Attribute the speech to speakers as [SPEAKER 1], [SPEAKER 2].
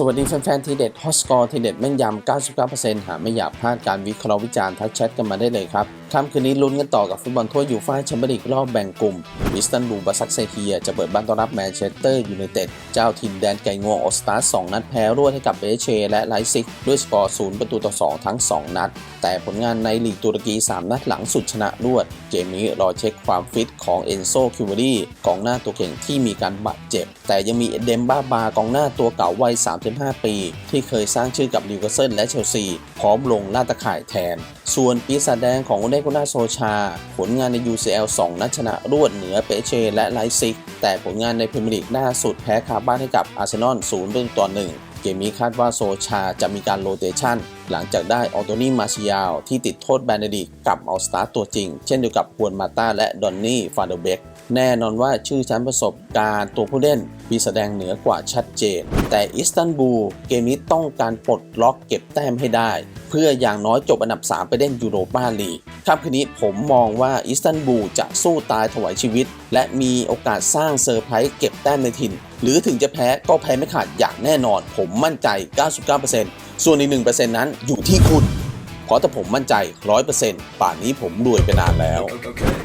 [SPEAKER 1] สวัสดีแฟนๆ ทีเด็ดฮอสกอร์ทีเด็ดแม่นยำ 99%หาไม่อยากพลาดการวิเคราะห์วิจารณ์ทักแชทกันมาได้เลยครับค่ำคืนนี้ลุ้นกันต่อกับฟุตบอลทั่วยูฟ่าแชมเปี้ยนลีกรอบแบ่งกลุ่มอิสตันบูลบาซักเซเฮีย จะเปิดบ้านต้อนรับแมนเชสเตอร์ยูไนเต็ด เจ้าถิ่นแดนไก่งวงออสตาร์สองนัดแพ้รวดให้กับเบเช และไลซิก ด้วยสกอร์0ประตูต่อ2ทั้ง 2 นัด แต่ผลงานในลีกตุรกี 3 นัดหลังสุดชนะรวด เกมนี้รอเช็คความฟิตของเอนโซคิวเบอรี่กองหน้าตัวเก่งที่มีการบาดเจ็บ แต่ยังมีเดมบ้าบากองหน้าตัวเก่าวัย 35 ปี ที่เคยสร้างชื่อกับลิเวคาสเซิลและเชลซีพร้อมลงล่าตะข่ายแทน ส่วนปีศาจแดงของโอเดกุน่าโซชา ผลงานใน UCL 2 นัดชนะรวดเหนือเปเชและไลซิก แต่ผลงานในพรีเมียร์ลีกล่าสุดแพ้คาบ้านให้กับอาร์เซนอล0ประตูต่อ1เกมนี้คาดว่าโซชาจะมีการโรเตชันหลังจากได้ออโตนี่มาชิยาลที่ติดโทษแบนเนดิกกลับเอาสตาร์ตัวจริง เช่นเดียวกับฮวนมาตาและดอนนี่ฟาเดเบกแน่นอนว่าชื่อชั้นประสบการณ์ตัวผู้เล่นมีแสดงเหนือกว่าชัดเจน แต่อิสตันบูลเกมนี้ต้องการปลดล็อกเก็บแต้มให้ได้ เพื่ออย่างน้อยจบอันดับ 3 ไปเล่นยูโรปาลีกครับคืนนี้ผมมองว่าอิสตันบูลจะสู้ตายถวายชีวิต และมีโอกาสสร้างเซอร์ไพรส์เก็บแต้มในถิ่น หรือถึงจะแพ้ก็แพ้ไม่ขาดอย่างแน่นอน ผมมั่นใจ 99%ส่วนอีก1%นั้นอยู่ที่คุณเพราะถ้าผมมั่นใจ 100%ป่านนี้ผมรวยไปนานแล้ว
[SPEAKER 2] Okay. Yeah.